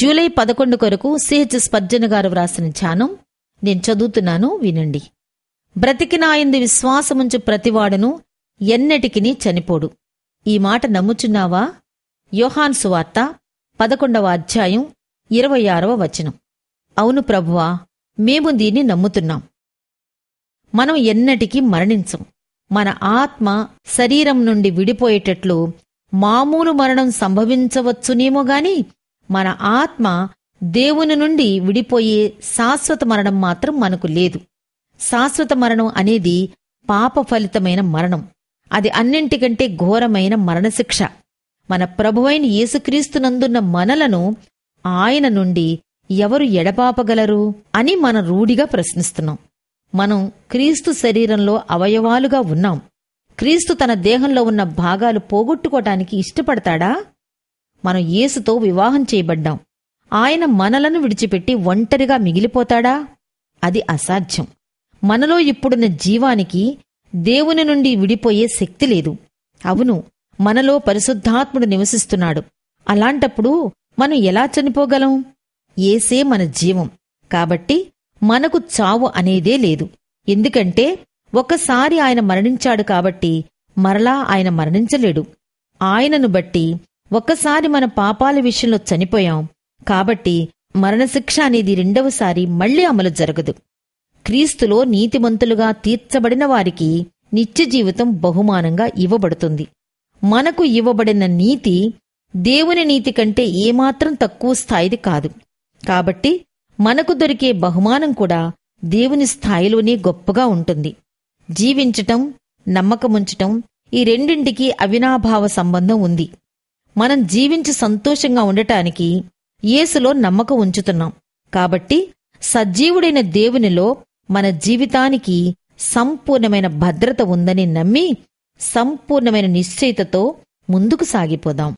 July పదకొండు కొరకు CH Spurgeon గారు వ్రాసిన ధ్యానం. నేను చదువుతున్నాను వినండి. బ్రతికినాయందు విశ్వాసముంచు ప్రతివాడును ఎన్నటికిని చనిపోడు. ఈ మాట నమ్ముచున్నావా? యోహాన్ సువార్త పదకొండవ అధ్యాయం ఇరవై ఆరవ వచనం. అవును ప్రభువా మేము దీన్ని నమ్ముతున్నాం. మనం ఎన్నటికీ మరణించం. మన ఆత్మ శరీరం నుండి విడిపోయేటట్లు మామూలు మరణం సంభవించవచ్చునేమో గాని మన ఆత్మ దేవుని నుండి విడిపోయే శాశ్వత మరణం మాత్రం మనకు లేదు. శాశ్వత మరణం అనేది పాప ఫలితమైన మరణం. అది అన్నింటికంటే ఘోరమైన మరణశిక్ష. మన ప్రభువైన యేసుక్రీస్తునందున్న మనలను ఆయన నుండి ఎవరు ఎడపాపగలరు అని మన రూఢిగా ప్రశ్నిస్తున్నాం. మనం క్రీస్తు శరీరంలో అవయవాలుగా ఉన్నాం. క్రీస్తు తన దేహంలో ఉన్న భాగాలు పోగొట్టుకోటానికి ఇష్టపడతాడా? మనం యేసుతో వివాహం చేయబడ్డాం. ఆయన మనలను విడిచిపెట్టి ఒంటరిగా మిగిలిపోతాడా? అది అసాధ్యం. మనలో ఇప్పుడున్న జీవానికి దేవుని నుండి విడిపోయే శక్తి లేదు. అవును మనలో పరిశుద్ధాత్ముడు నివసిస్తున్నాడు. అలాంటప్పుడు మనం ఎలా చనిపోగలం? ఏసే మన జీవం. కాబట్టి మనకు చావు అనేదే లేదు. ఎందుకంటే ఒకసారి ఆయన మరణించాడు కాబట్టి మరలా ఆయన మరణించలేడు. ఆయనను బట్టి ఒక్కసారి మన పాపాల విషయంలో చనిపోయాం. కాబట్టి మరణశిక్ష అనేది రెండవసారి మళ్ళీ అమలు జరగదు. క్రీస్తులో నీతిమంతులుగా తీర్చబడిన వారికి నిత్య జీవితం బహుమానంగా ఇవ్వబడుతుంది. మనకు ఇవ్వబడిన నీతి దేవుని నీతి కంటే ఏమాత్రం తక్కువ స్థాయిది కాదు. కాబట్టి మనకు దొరికే బహుమానం కూడా దేవుని స్థాయిలోనే గొప్పగా ఉంటుంది. జీవించటం నమ్మకముంచటం ఈ రెండింటికి అవినాభావ సంబంధం ఉంది. మనం జీవించి సంతోషంగా ఉండటానికి యేసులో నమ్మకం ఉంచుతున్నాం. కాబట్టి సజీవుడైన దేవునిలో మన జీవితానికి సంపూర్ణమైన భద్రత ఉందని నమ్మి సంపూర్ణమైన నిశ్చయితతో ముందుకు సాగిపోదాం.